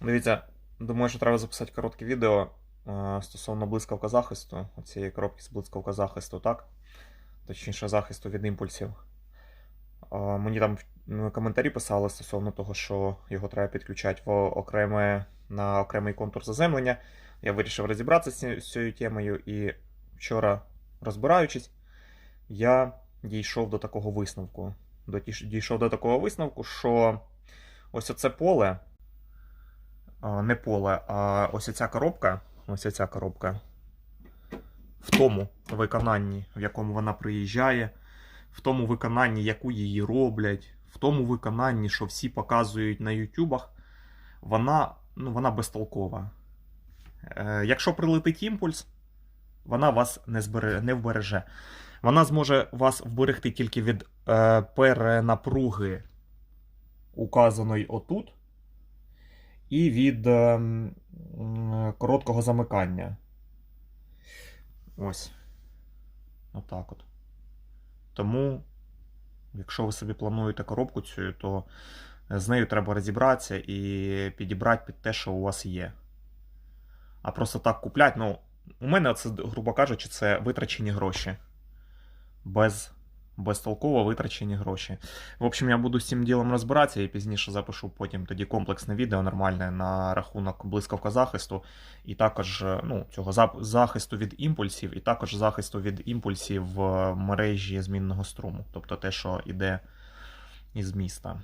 Дивіться, думаю, що треба записати коротке відео е, стосовно блискавка захисту, цієї коробки з блискавка захисту, так? Точніше, захисту від імпульсів. Е, Мені там коментарі писали стосовно того, що його треба підключати в окреме, на окремий контур заземлення. Я вирішив розібратися з цією темою, і вчора, розбираючись, я дійшов до такого висновку. Дійшов до такого висновку, що ось оце поле, не поле, а ось ця коробка, ось ця коробка, в тому виконанні, в якому вона приїжджає, в тому виконанні, яку її роблять, в тому виконанні, що всі показують на ютубах, вона, ну, вона безтолкова. Е, якщо прилетить імпульс, вона вас не, збере, не вбереже. Вона зможе вас вберегти тільки від е, перенапруги, указаної отут, і від е, м, короткого замикання. Ось. Отак от. Тому, якщо ви собі плануєте коробку цю, то з нею треба розібратися і підібрати під те, що у вас є. А просто так купляти, ну, у мене це, грубо кажучи, це витрачені гроші. Без, безтолково витрачені гроші. В общем, я буду з цим ділом розбиратися і пізніше запишу потім тоді комплексне відео нормальне на рахунок блискавка захисту, і також е, ну, цього захисту від імпульсів, і також захисту від імпульсів в мережі змінного струму, тобто те, що йде із міста.